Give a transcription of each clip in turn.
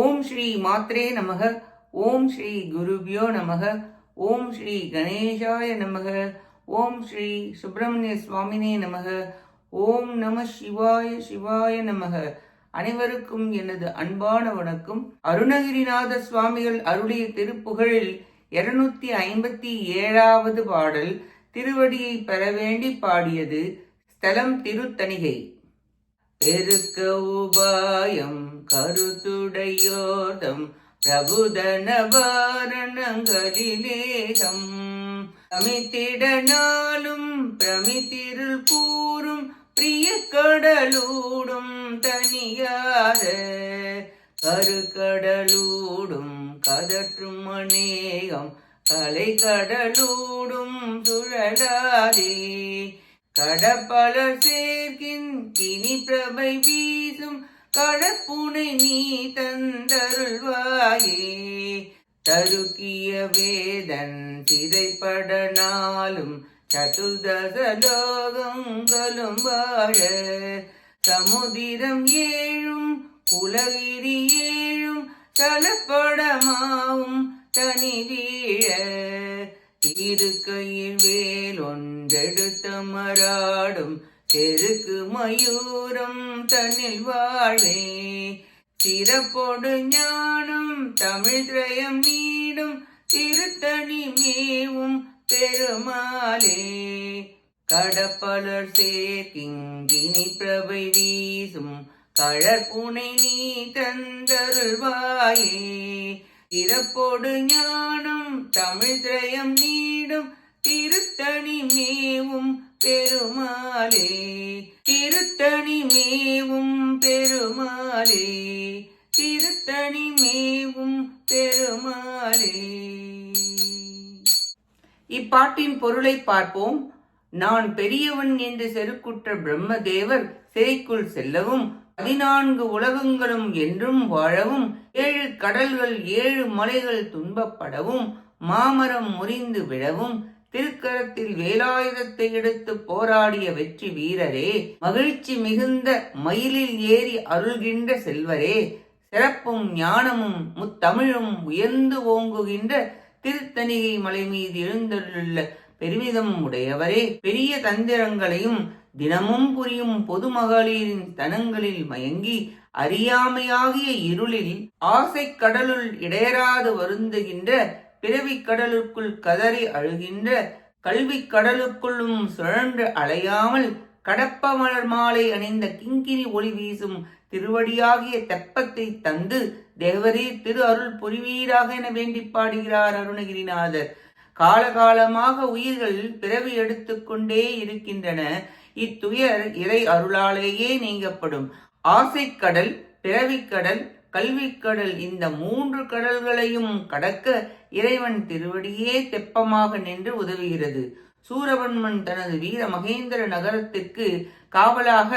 ஓம் ஸ்ரீ மாத்ரே நமக. ஓம் ஸ்ரீ குருபியோ நமக. ஓம் ஸ்ரீ கணேசாய நமக. ஓம் ஸ்ரீ சுப்பிரமணிய சுவாமினே நமக. ஓம் நம சிவாய சிவாய நமக. அனைவருக்கும் எனது அன்பான வணக்கம். அருணகிரிநாத சுவாமிகள் அருளிய திருப்புகழில் இருநூத்தி ஐம்பத்தி ஏழாவது பாடல் திருவடியை பெற வேண்டி பாடியது ஸ்தலம் திருத்தணிகை. பெருக்க உபாயம் கருத்துடையோதம் பிரபுதனவாரணங்களிலேகம் பிரமித்திடனாலும் பிரமித்திருள் கூறும் பிரிய கடலூடும் தனியார. கருக்கடலூடும் கதற்றும் அநேகம் கலை கடலூடும் சுழலாதே. கடப்பலர் சேர்க்கின் கினி பிரபை வீசும் கடப்புனை நீ தந்தருள்வாயே. தருக்கிய வேதன் திரைப்பட நாளும் சதுர்தச லோகங்களும் வாழ. சமுதிரம் ஏழும் குலகிரி ஏழும் தலப்படமாவும் தனி வீழ இருக்கையில் வேல் ஒன்றெடுத்த மராடும் தெருக்கு மயூரம் தன்னில் வாழே. சிறப்போடு ஞானம் தமிழ் திரயம் நீடும் திருத்தணி மேவும் பெருமாளே. கடப்பலர் சேர்க்கிங்கினி பிரபை வீசும் கழற்புனை நீ தந்தருள்வாயே. சிறப்போடு ஞானம் தமிழ் இப்பாட்டின் பொருளை பார்ப்போம். நான் பெரியவன் என்று செருக்குற்ற பிரம்மதேவர் சிறைக்குள் செல்லவும் பதினான்கு உலகங்களும் என்றும் வாழவும் ஏழு கடல்கள் ஏழு மலைகள் துன்பப்படவும் மாமரம் முறிந்து விழவும் திருக்கரத்தில் வேலாயுதத்தை எடுத்து போராடிய வெற்றி வீரரே மகிழ்ச்சி மிகுந்த மயிலில் ஏறி அருள்கின்ற செல்வரே சிறப்பும் ஞானமும் முத்தமிழும் உயர்ந்து ஓங்குகின்ற திருத்தணிகை மலை மீது எழுந்துள்ள பெருமிதம் உடையவரே பெரிய தந்திரங்களையும் தினமும் புரியும் பொதுமகளிரின் தனங்களில் மயங்கி அறியாமையாகிய இருளில் ஆசை கடலுள் இடையராது வருந்துகின்ற பிறவி கடலுக்குள் கதறி அழுகின்ற கல்வி கடலுக்குள்ளும் சுழன்று அலையாமல் கடப்ப மலர் மாலை அணிந்த கிங்கிரி ஒளி வீசும் திருவடியாகிய தெப்பத்தை தந்து தேவரே திரு அருள் புரிவீராக என வேண்டி பாடுகிறார் அருணகிரிநாதர். காலகாலமாக உயிர்கள் பிறவி எடுத்துக்கொண்டே இருக்கின்றன. இத்துயர் இறை அருளாலேயே நீங்கப்படும். ஆசைக்கடல் பிறவிக்கடல் கல்விக்கடல் இந்த மூன்று கடல்களையும் கடக்க இறைவன் திருவடியே தெப்பமாக நின்று உதவுகிறது. சூரபன்மன் தனது வீர மகேந்திர நகரத்திற்கு காவலாக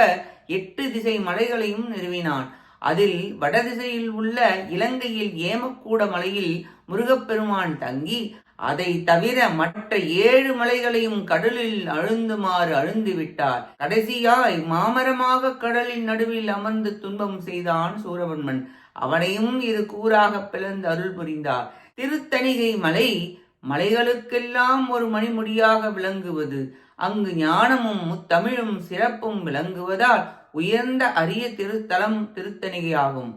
எட்டு திசை மலைகளையும் நிறுவினான். அதில் வடதிசையில் உள்ள இலங்கையில் ஏமக்கூட மலையில் முருகப்பெருமான் தங்கி அதை தவிர மற்ற ஏழு மலைகளையும் கடலில் அழுந்துமாறு அழுந்து விட்டார் கடைசியாய் மாமரமாக கடலின் நடுவில் அமர்ந்து துன்பம் செய்தான் சூரவன்மன் அவனையும் இரு கூறாக பிளந்து அருள் புரிந்தார். திருத்தணிகை மலை மலைகளுக்கெல்லாம் ஒரு மணிமுடியாக விளங்குவது. அங்கு ஞானமும் முத்தமிழும் சிறப்பும் விளங்குவதால் உயர்ந்த அரிய திருத்தலம் திருத்தணிகையாகும்.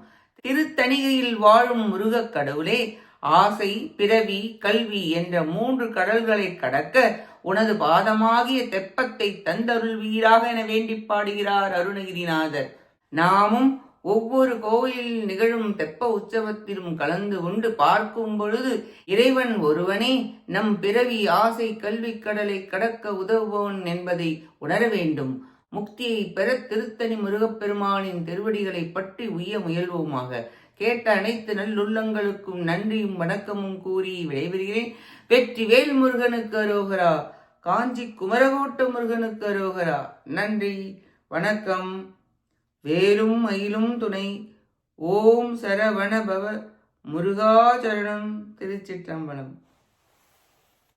திருத்தணிகையில் வாழும் முருகக் கடவுளே ஆசை பிறவி கல்வி என்ற மூன்று கடல்களை கடக்க உனது பாதமாகிய தெப்பத்தை தந்தருள்வீராக என வேண்டி பாடுகிறார் அருணகிரிநாதர். நாமும் ஒவ்வொரு கோவிலில் நிகழும் தெப்ப உற்சவத்திலும் கலந்து கொண்டு பார்க்கும் பொழுது இறைவன் ஒருவனே நம் பிறவி ஆசை கல்வி கடலை கடக்க உதவுபவன் என்பதை உணர வேண்டும். முக்தியை பெற திருத்தணி முருகப்பெருமானின் திருவடிகளை பற்றி உய்ய முயல்வோமாக. கேட்ட அனைத்து நல்லுள்ளங்களுக்கும் நன்றியும் வணக்கமும் கூறி விடைபெறுகிறேன். வெற்றி வேல் முருகனுக்கு அரோகரா. காஞ்சி குமரகோட்ட முருகனுக்கு அரோகரா. நன்றி வணக்கம். வேலும் மயிலும் துணை. ஓம் சரவண பவ. முருகாச்சரணம் திருச்சிற்றம்பலம்.